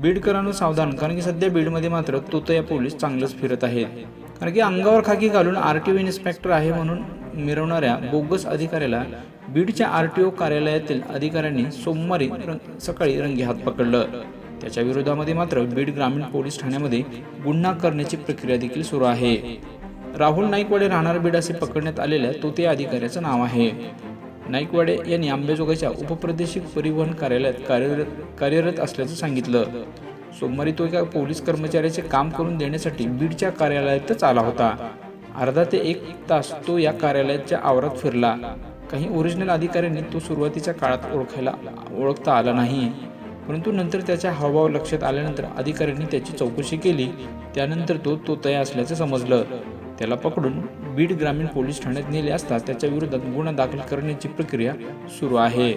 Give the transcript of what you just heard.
बीडकरांनो सावधान कारण की सध्या बीडमध्ये मात्र तोतया पोलीस चांगलंच फिरत आहेत. कारण की अंगावर खाकी घालून आर टी ओ इन्स्पेक्टर आहे म्हणून मिरवणाऱ्या बोगस अधिकाऱ्याला बीडच्या आर टी ओ कार्यालयातील अधिकाऱ्यांनी सोमवारी रंग- सकाळी रंगेहात पकडलं. त्याच्या विरोधामध्ये मात्र बीड ग्रामीण पोलीस ठाण्यामध्ये गुन्हा करण्याची प्रक्रिया देखील सुरू आहे. राहुल नाईकवाडे राहणार बीड असे पकडण्यात आलेल्या तोते अधिकाऱ्याचं नाव आहे. नाईकवाडे यांनी आंबेजोगाईच्या उपप्रादेशिक परिवहन कार्यालयात कार्यरत कार्यरत असल्याचं सांगितलं. सोमवारी तो एका पोलीस कर्मचाऱ्याचे काम करून देण्यासाठी बीडच्या कार्यालयातच आला होता. अर्धा ते एक तास तो या कार्यालयाच्या आवारात फिरला. काही ओरिजिनल अधिकाऱ्यांनी तो सुरुवातीच्या काळात ओळखायला ओळखता आला नाही. परंतु नंतर त्याच्या हावभाव लक्षात आल्यानंतर अधिकाऱ्यांनी त्याची चौकशी केली. त्यानंतर तो तो तया असल्याचं समजलं. त्याला पकडून बीड ग्रामीण पोलीस ठाण्यात नेले असता त्याच्या विरोधात गुन्हा दाखल करण्याची प्रक्रिया सुरू आहे.